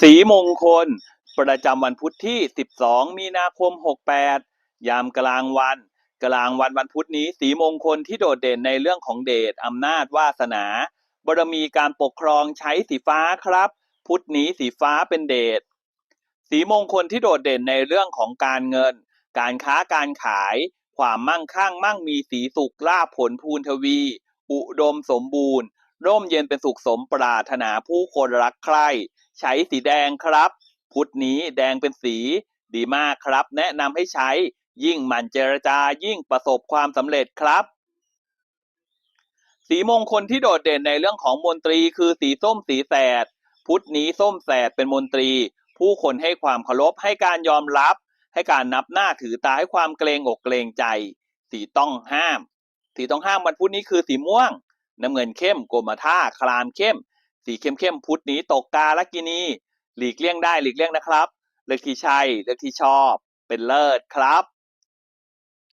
สีมงคล ประจำวันพุธที่ 12 มีนาคม 68 ยามกลางวัน กลางวันวันพุธนี้ สีมงคลที่โดดเด่นในเรื่องของเดชอำนาจวาสนาบารมีการปกครองใช้สีฟ้าครับ พุธนี้สีฟ้าเป็นเดชสีมงคลที่โดดเด่นในเรื่องของการเงิน การค้าการขาย ความมั่งคั่งมั่งมีสีสุขลาภผลพูนทวี อุดมสมบูรณ์ ร่มเย็นเป็นสุขสมปรารถนาผู้คนรักใคร่ ใช้สีแดงครับ พุธนี้แดงเป็นสีดีมากครับ แนะนำให้ใช้ยิ่งหมั่นเจรจายิ่งประสบความสำเร็จครับ สีมงคลที่โดดเด่นในเรื่องของมนตรีคือสีส้มสีแสด พุธนี้ส้มแสดเป็นมนตรี ผู้คนให้ความเคารพให้การยอมรับ ให้การนับหน้าถือตาให้ความเกรงอกเกรงใจ สีต้องห้าม สีต้องห้ามวันพุธนี้คือสีม่วง น้ำเงินเข้มกรมท่าครามเข้ม สีเข้มเข้มๆพุธนี้ตกกาลกินีหลีกเลี่ยงได้หลีกเลี่ยงนะครับ เลือกที่ใช่เลือกที่ชอบ เป็นเลิศครับ